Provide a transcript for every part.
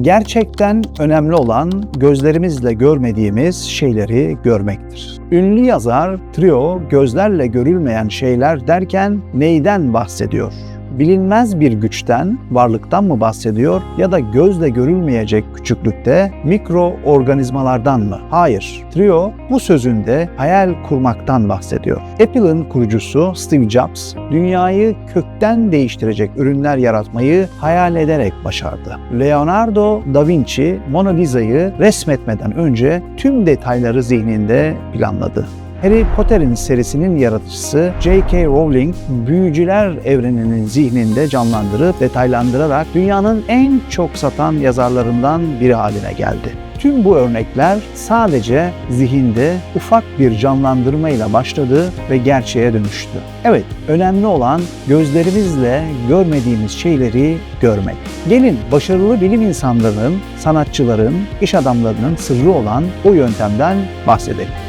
Gerçekten önemli olan gözlerimizle görmediğimiz şeyleri görmektir. Ünlü yazar Trio gözlerle görülmeyen şeyler derken neyden bahsediyor? Bilinmez bir güçten, varlıktan mı bahsediyor ya da gözle görülmeyecek küçüklükte mikroorganizmalardan mı? Hayır. Trio bu sözünde hayal kurmaktan bahsediyor. Apple'ın kurucusu Steve Jobs, dünyayı kökten değiştirecek ürünler yaratmayı hayal ederek başardı. Leonardo da Vinci Mona Lisa'yı resmetmeden önce tüm detayları zihninde planladı. Harry Potter'in serisinin yaratıcısı J.K. Rowling, büyücüler evreninin zihninde canlandırıp detaylandırarak dünyanın en çok satan yazarlarından biri haline geldi. Tüm bu örnekler sadece zihinde ufak bir canlandırmayla başladı ve gerçeğe dönüştü. Evet, önemli olan gözlerimizle görmediğimiz şeyleri görmek. Gelin başarılı bilim insanlarının, sanatçıların, iş adamlarının sırrı olan o yöntemden bahsedelim.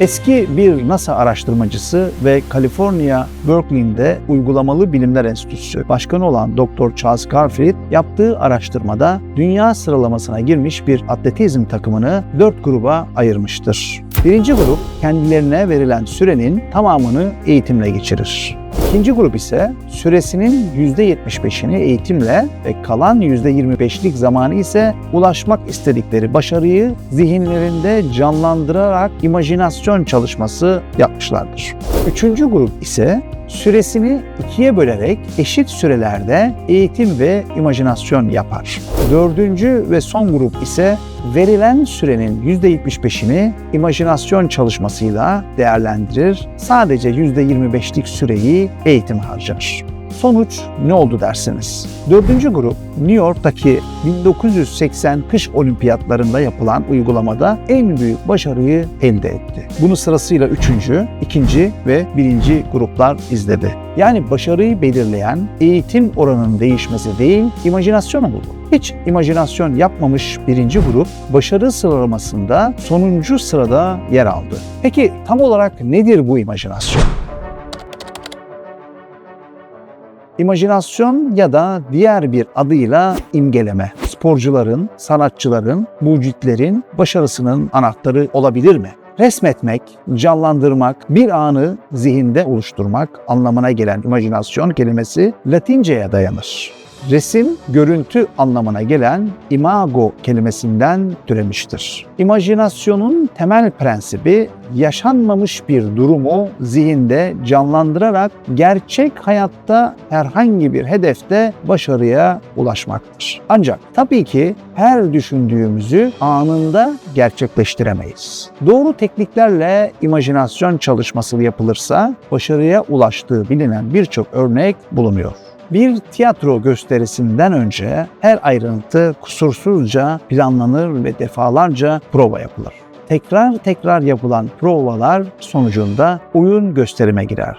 Eski bir NASA araştırmacısı ve Kaliforniya Berkeley'de Uygulamalı Bilimler Enstitüsü Başkanı olan Dr. Charles Garfield yaptığı araştırmada dünya sıralamasına girmiş bir atletizm takımını dört gruba ayırmıştır. Birinci grup kendilerine verilen sürenin tamamını eğitimle geçirir. İkinci grup ise süresinin %75'ini eğitimle ve kalan %25'lik zamanı ise ulaşmak istedikleri başarıyı zihinlerinde canlandırarak imajinasyon çalışması yapmışlardır. Üçüncü grup ise süresini ikiye bölerek eşit sürelerde eğitim ve imajinasyon yapar. Dördüncü ve son grup ise verilen sürenin %75'ini imajinasyon çalışmasıyla değerlendirir. Sadece %25'lik süreyi eğitim harcar. Sonuç ne oldu dersiniz? Dördüncü grup New York'taki 1980 kış olimpiyatlarında yapılan uygulamada en büyük başarıyı elde etti. Bunu sırasıyla üçüncü, ikinci ve birinci gruplar izledi. Yani başarıyı belirleyen eğitim oranının değişmesi değil, imajinasyon oldu. Hiç imajinasyon yapmamış birinci grup başarı sıralamasında sonuncu sırada yer aldı. Peki tam olarak nedir bu imajinasyon? İmajinasyon ya da diğer bir adıyla imgeleme. Sporcuların, sanatçıların, mucitlerin başarısının anahtarı olabilir mi? Resmetmek, canlandırmak, bir anı zihinde oluşturmak anlamına gelen imajinasyon kelimesi Latince'ye dayanır. Resim, görüntü anlamına gelen imago kelimesinden türemiştir. İmajinasyonun temel prensibi yaşanmamış bir durumu zihinde canlandırarak gerçek hayatta herhangi bir hedefte başarıya ulaşmaktır. Ancak tabii ki her düşündüğümüzü anında gerçekleştiremeyiz. Doğru tekniklerle imajinasyon çalışması yapılırsa başarıya ulaştığı bilinen birçok örnek bulunuyor. Bir tiyatro gösterisinden önce her ayrıntı kusursuzca planlanır ve defalarca prova yapılır. Tekrar tekrar yapılan provalar sonucunda oyun gösterime girer.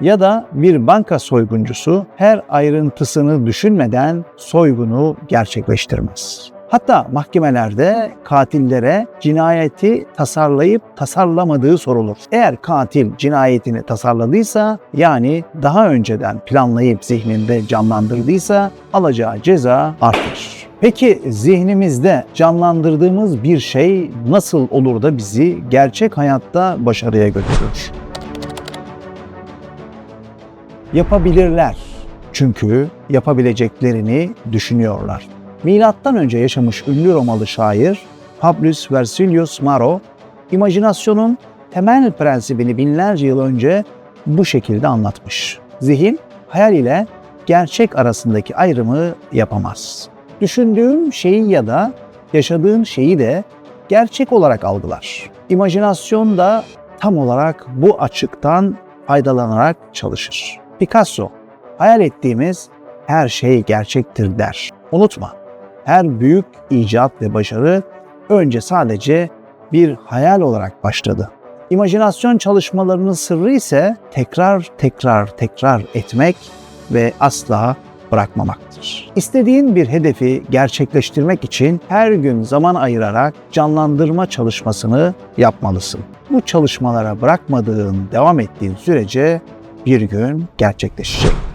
Ya da bir banka soyguncusu her ayrıntısını düşünmeden soygunu gerçekleştirmez. Hatta mahkemelerde katillere cinayeti tasarlayıp tasarlamadığı sorulur. Eğer katil cinayetini tasarladıysa yani daha önceden planlayıp zihninde canlandırdıysa alacağı ceza artır. Peki zihnimizde canlandırdığımız bir şey nasıl olur da bizi gerçek hayatta başarıya götürür? Yapabilirler. Çünkü yapabileceklerini düşünüyorlar. Milattan önce yaşamış ünlü Romalı şair Publius Versilius Maro, imajinasyonun temel prensibini binlerce yıl önce bu şekilde anlatmış. Zihin, hayal ile gerçek arasındaki ayrımı yapamaz. Düşündüğün şeyi ya da yaşadığın şeyi de gerçek olarak algılar. İmajinasyon da tam olarak bu açıktan faydalanarak çalışır. Picasso, hayal ettiğimiz her şey gerçektir der. Unutma, her büyük icat ve başarı önce sadece bir hayal olarak başladı. İmajinasyon çalışmalarının sırrı ise tekrar tekrar tekrar etmek ve asla bırakmamaktır. İstediğin bir hedefi gerçekleştirmek için her gün zaman ayırarak canlandırma çalışmasını yapmalısın. Bu çalışmalara bırakmadığın, devam ettiğin sürece bir gün gerçekleşecek.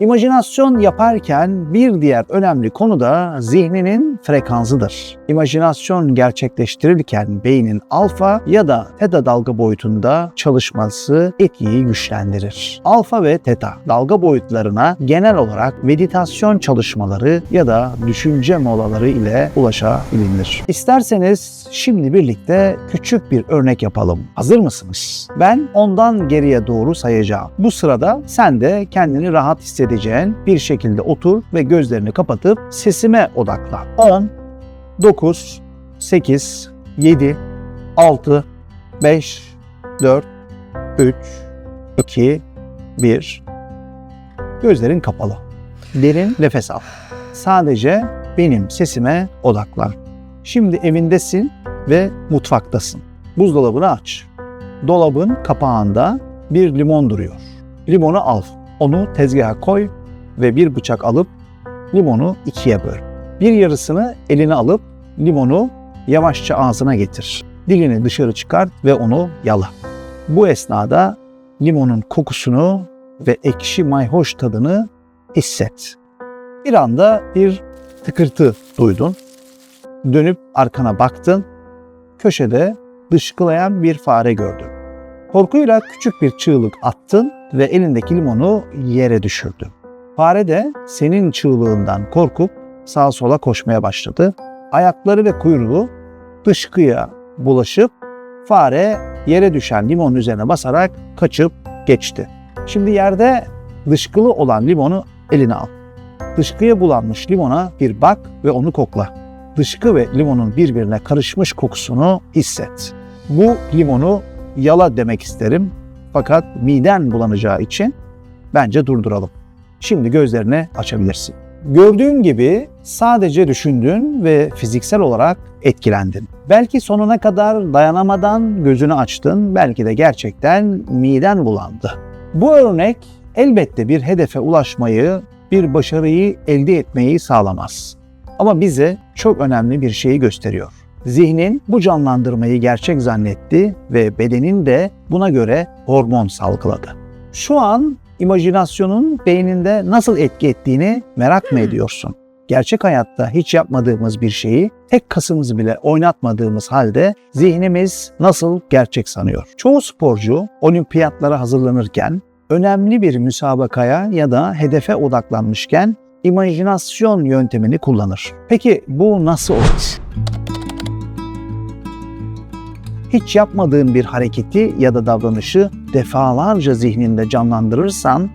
İmajinasyon yaparken bir diğer önemli konu da zihninin frekansıdır. İmajinasyon gerçekleştirirken beynin alfa ya da teta dalga boyutunda çalışması etkiyi güçlendirir. Alfa ve teta dalga boyutlarına genel olarak meditasyon çalışmaları ya da düşünce molaları ile ulaşabilir. İsterseniz şimdi birlikte küçük bir örnek yapalım. Hazır mısınız? Ben ondan geriye doğru sayacağım. Bu sırada sen de kendini rahat hissedeceğin bir şekilde otur ve gözlerini kapatıp sesime odaklan. 10, 9, 8, 7, 6, 5, 4, 3, 2, 1. Gözlerin kapalı. Derin nefes al. Sadece benim sesime odaklan. Şimdi evindesin ve mutfaktasın. Buzdolabını aç. Dolabın kapağında bir limon duruyor. Limonu al. Onu tezgaha koy ve bir bıçak alıp limonu ikiye böl. Bir yarısını eline alıp limonu yavaşça ağzına getir. Dilini dışarı çıkart ve onu yala. Bu esnada limonun kokusunu ve ekşi mayhoş tadını hisset. Bir anda bir tıkırtı duydun. Dönüp arkana baktın. Köşede dışkılayan bir fare gördün. Korkuyla küçük bir çığlık attın ve elindeki limonu yere düşürdün. Fare de senin çığlığından korkup sağa sola koşmaya başladı. Ayakları ve kuyruğu dışkıya bulaşıp fare yere düşen limonun üzerine basarak kaçıp geçti. Şimdi yerde dışkılı olan limonu eline al. Dışkıya bulanmış limona bir bak ve onu kokla. Dışkı ve limonun birbirine karışmış kokusunu hisset. Bu limonu yala demek isterim fakat miden bulanacağı için bence durduralım. Şimdi gözlerini açabilirsin. Gördüğün gibi sadece düşündün ve fiziksel olarak etkilendin. Belki sonuna kadar dayanamadan gözünü açtın, belki de gerçekten miden bulandı. Bu örnek elbette bir hedefe ulaşmayı, bir başarıyı elde etmeyi sağlamaz. Ama bize çok önemli bir şeyi gösteriyor. Zihnin bu canlandırmayı gerçek zannetti ve bedenin de buna göre hormon salgıladı. Şu an imajinasyonun beyninde nasıl etki ettiğini merak mı ediyorsun? Gerçek hayatta hiç yapmadığımız bir şeyi tek kasımızı bile oynatmadığımız halde zihnimiz nasıl gerçek sanıyor? Çoğu sporcu olimpiyatlara hazırlanırken önemli bir müsabakaya ya da hedefe odaklanmışken imajinasyon yöntemini kullanır. Peki bu nasıl olur? Hiç yapmadığın bir hareketi ya da davranışı defalarca zihninde canlandırırsan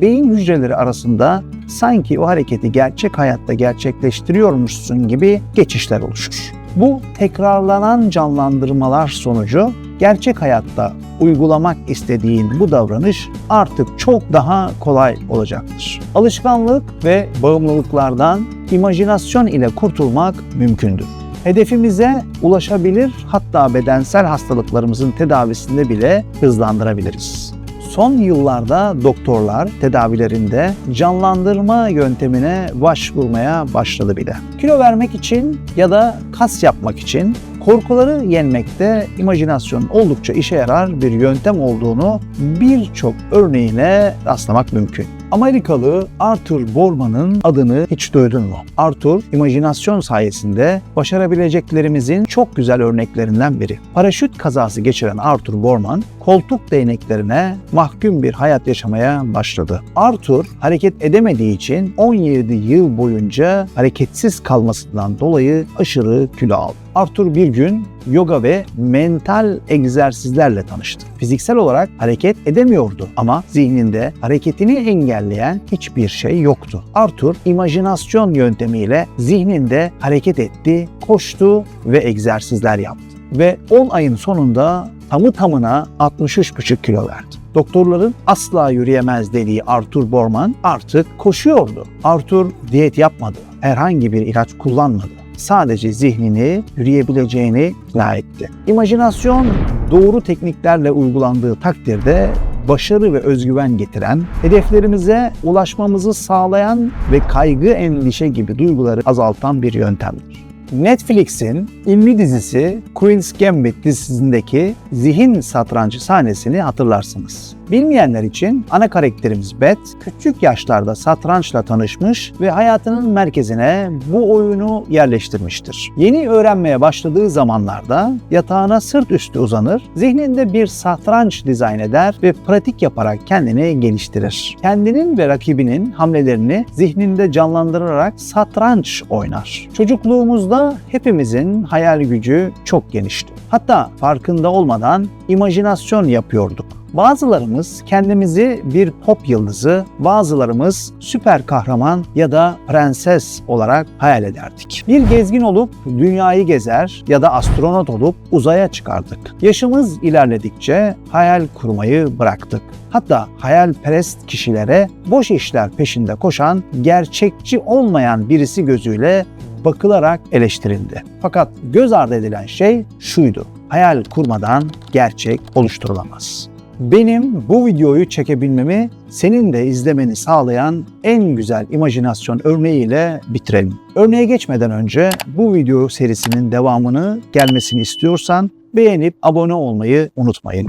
beyin hücreleri arasında sanki o hareketi gerçek hayatta gerçekleştiriyormuşsun gibi geçişler oluşur. Bu tekrarlanan canlandırmalar sonucu gerçek hayatta uygulamak istediğin bu davranış artık çok daha kolay olacaktır. Alışkanlık ve bağımlılıklardan imajinasyon ile kurtulmak mümkündür hedefimize ulaşabilir hatta bedensel hastalıklarımızın tedavisinde bile hızlandırabiliriz. Son yıllarda doktorlar tedavilerinde canlandırma yöntemine başvurmaya başladı bile. Kilo vermek için ya da kas yapmak için korkuları yenmekte imajinasyon oldukça işe yarar bir yöntem olduğunu birçok örneğine rastlamak mümkün. Amerikalı Arthur Bormann'ın adını hiç duydun mu? Arthur, imajinasyon sayesinde başarabileceklerimizin çok güzel örneklerinden biri. Paraşüt kazası geçiren Arthur Bormann, koltuk değneklerine mahkum bir hayat yaşamaya başladı. Arthur hareket edemediği için 17 yıl boyunca hareketsiz kalmasından dolayı aşırı kilo aldı. Arthur bir gün yoga ve mental egzersizlerle tanıştı. Fiziksel olarak hareket edemiyordu ama zihninde hareketini engelleyen hiçbir şey yoktu. Arthur imajinasyon yöntemiyle zihninde hareket etti, koştu ve egzersizler yaptı. Ve 10 ayın sonunda tamı tamına 63,5 kilo verdi. Doktorların asla yürüyemez dediği Arthur Borman artık koşuyordu. Arthur diyet yapmadı, herhangi bir ilaç kullanmadı sadece zihnini yürüyebileceğini ikna etti. İmajinasyon doğru tekniklerle uygulandığı takdirde başarı ve özgüven getiren, hedeflerimize ulaşmamızı sağlayan ve kaygı, endişe gibi duyguları azaltan bir yöntemdir. Netflix'in ünlü dizisi Queen's Gambit dizisindeki zihin satrancı sahnesini hatırlarsınız. Bilmeyenler için ana karakterimiz Bet, küçük yaşlarda satrançla tanışmış ve hayatının merkezine bu oyunu yerleştirmiştir. Yeni öğrenmeye başladığı zamanlarda yatağına sırt üstü uzanır, zihninde bir satranç dizayn eder ve pratik yaparak kendini geliştirir. Kendinin ve rakibinin hamlelerini zihninde canlandırarak satranç oynar. Çocukluğumuzda hepimizin hayal gücü çok genişti. Hatta farkında olmadan imajinasyon yapıyorduk. Bazılarımız kendimizi bir pop yıldızı, bazılarımız süper kahraman ya da prenses olarak hayal ederdik. Bir gezgin olup dünyayı gezer ya da astronot olup uzaya çıkardık. Yaşımız ilerledikçe hayal kurmayı bıraktık. Hatta hayalperest kişilere boş işler peşinde koşan, gerçekçi olmayan birisi gözüyle bakılarak eleştirildi. Fakat göz ardı edilen şey şuydu. Hayal kurmadan gerçek oluşturulamaz. Benim bu videoyu çekebilmemi senin de izlemeni sağlayan en güzel imajinasyon örneğiyle bitirelim. Örneğe geçmeden önce bu video serisinin devamını gelmesini istiyorsan beğenip abone olmayı unutmayın.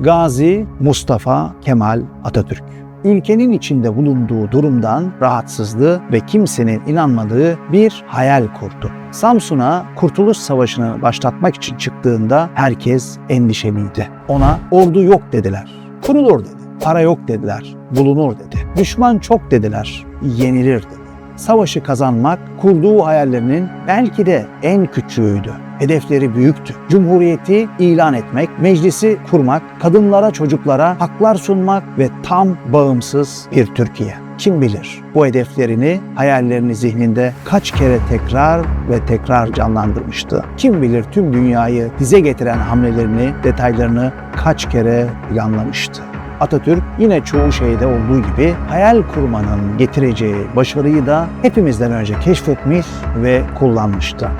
Gazi Mustafa Kemal Atatürk ülkenin içinde bulunduğu durumdan rahatsızlığı ve kimsenin inanmadığı bir hayal kurdu. Samsun'a Kurtuluş Savaşı'nı başlatmak için çıktığında herkes endişeliydi. Ona ordu yok dediler. Kurulur dedi. Para yok dediler. Bulunur dedi. Düşman çok dediler. Yenilir dedi. Savaşı kazanmak kurduğu hayallerinin belki de en küçüğüydü. Hedefleri büyüktü. Cumhuriyeti ilan etmek, meclisi kurmak, kadınlara, çocuklara haklar sunmak ve tam bağımsız bir Türkiye. Kim bilir bu hedeflerini, hayallerini zihninde kaç kere tekrar ve tekrar canlandırmıştı. Kim bilir tüm dünyayı dize getiren hamlelerini, detaylarını kaç kere planlamıştı. Atatürk yine çoğu şeyde olduğu gibi hayal kurmanın getireceği başarıyı da hepimizden önce keşfetmiş ve kullanmıştı.